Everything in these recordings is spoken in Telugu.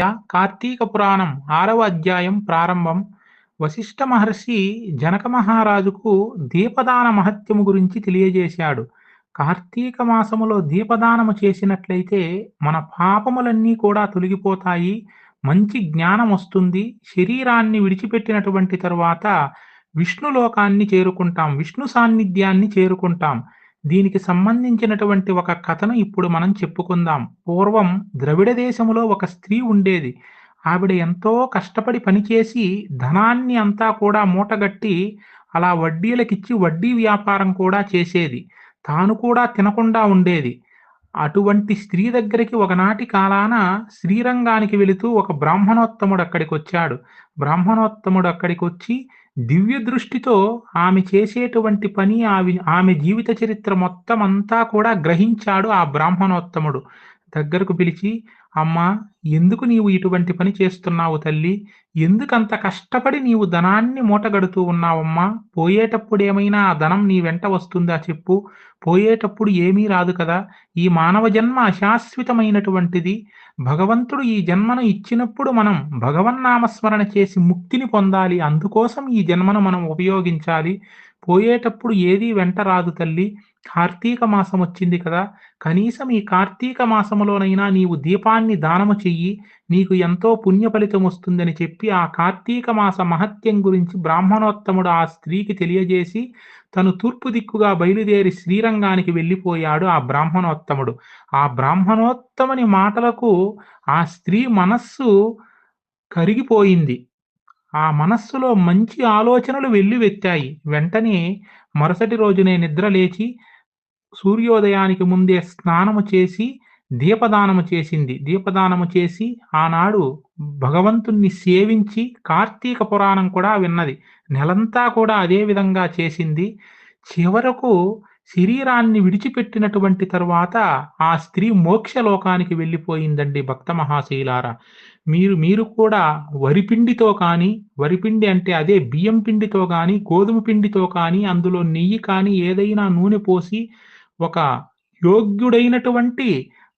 కార్తీక పురాణం ఆరవ అధ్యాయం ప్రారంభం. వశిష్ఠ మహర్షి జనక మహారాజుకు దీపదాన మహత్యము గురించి తెలియజేశాడు. కార్తీక మాసములో దీపదానము చేసినట్లయితే మన పాపములన్నీ కూడా తొలగిపోతాయి మంచి జ్ఞానం వస్తుంది శరీరాన్ని విడిచిపెట్టినటువంటి తరువాత విష్ణులోకాన్ని చేరుకుంటాం విష్ణు సాన్నిధ్యాన్ని చేరుకుంటాం. దీనికి సంబంధించినటువంటి ఒక కథను ఇప్పుడు మనం చెప్పుకుందాం. పూర్వం ద్రవిడ దేశంలో ఒక స్త్రీ ఉండేది. ఆవిడ ఎంతో కష్టపడి పనిచేసి ధనాన్ని అంతా కూడా మూటగట్టి అలా వడ్డీలకిచ్చి వడ్డీ వ్యాపారం కూడా చేసేది. తాను కూడా తినకుండా ఉండేది. అటువంటి స్త్రీ దగ్గరికి ఒకనాటి కాలాన శ్రీరంగానికి వెళుతూ ఒక బ్రాహ్మణోత్తముడు అక్కడికి వచ్చాడు. బ్రాహ్మణోత్తముడు అక్కడికి వచ్చి దివ్య దృష్టితో ఆమె చేసేటువంటి పని ఆమె ఆమె జీవిత చరిత్ర మొత్తం అంతా కూడా గ్రహించాడు ఆ బ్రాహ్మణోత్తముడు. దగ్గరకు పిలిచి అమ్మా ఎందుకు నీవు ఇటువంటి పని చేస్తున్నావు తల్లి? ఎందుకంత కష్టపడి నీవు ధనాన్ని మూటగడుతూ ఉన్నావమ్మా? పోయేటప్పుడు ఏమైనా ఆ ధనం నీ వెంట వస్తుందా చెప్పు? పోయేటప్పుడు ఏమీ రాదు కదా? ఈ మానవ జన్మ అశాశ్వతమైనటువంటిది. భగవంతుడు ఈ జన్మను ఇచ్చినప్పుడు మనం భగవన్నామస్మరణ చేసి ముక్తిని పొందాలి. అందుకోసం ఈ జన్మను మనం ఉపయోగించాలి. పోయేటప్పుడు ఏదీ వెంట రాదు తల్లి. కార్తీక మాసం వచ్చింది కదా కనీసం ఈ కార్తీక మాసములోనైనా నీవు దీపాన్ని దానము చెయ్యి నీకు ఎంతో పుణ్య ఫలితం వస్తుందని చెప్పి ఆ కార్తీక మాస మహత్యం గురించి బ్రాహ్మణోత్తముడు ఆ స్త్రీకి తెలియజేసి తను తూర్పు దిక్కుగా బయలుదేరి శ్రీరంగానికి వెళ్ళిపోయాడు ఆ బ్రాహ్మణోత్తముడు. ఆ బ్రాహ్మణోత్తముని మాటలకు ఆ స్త్రీ మనస్సు కరిగిపోయింది. ఆ మనస్సులో మంచి ఆలోచనలు వెళ్ళివెత్తాయి వెంటనే మరుసటి రోజునే నిద్ర లేచి సూర్యోదయానికి ముందే స్నానము చేసి దీపదానము చేసింది. దీపదానము చేసి ఆనాడు భగవంతుణ్ణి సేవించి కార్తీక పురాణం కూడా విన్నది. నెలంతా కూడా అదే విధంగా చేసింది. చివరకు శరీరాన్ని విడిచిపెట్టినటువంటి తర్వాత ఆ స్త్రీ మోక్షలోకానికి వెళ్ళిపోయిందండి భక్త మహాశీలార. మీరు మీరు కూడా వరిపిండితో కానీ వరిపిండి అంటే అదే బియ్యం పిండితో కానీ గోధుమ పిండితో కానీ అందులో నెయ్యి కానీ ఏదైనా నూనె పోసి ఒక యోగ్యుడైనటువంటి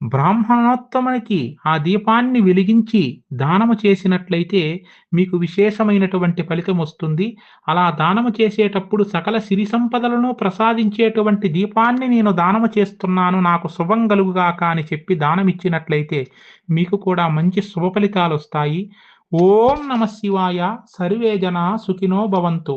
బ్రాహ్మణోత్తమునికి ఆ దీపాన్ని వెలిగించి దానము చేసినట్లయితే మీకు విశేషమైనటువంటి ఫలితం వస్తుంది. అలా దానము చేసేటప్పుడు సకల సిరి సంపదలను ప్రసాదించేటువంటి దీపాన్ని నేను దానము చేస్తున్నాను నాకు శుభం కలుగుగాక అని చెప్పి దానమిచ్చినట్లయితే మీకు కూడా మంచి శుభ ఫలితాలు వస్తాయి ఓం నమ శివాయ. సర్వే జనా సుఖినో భవంతు.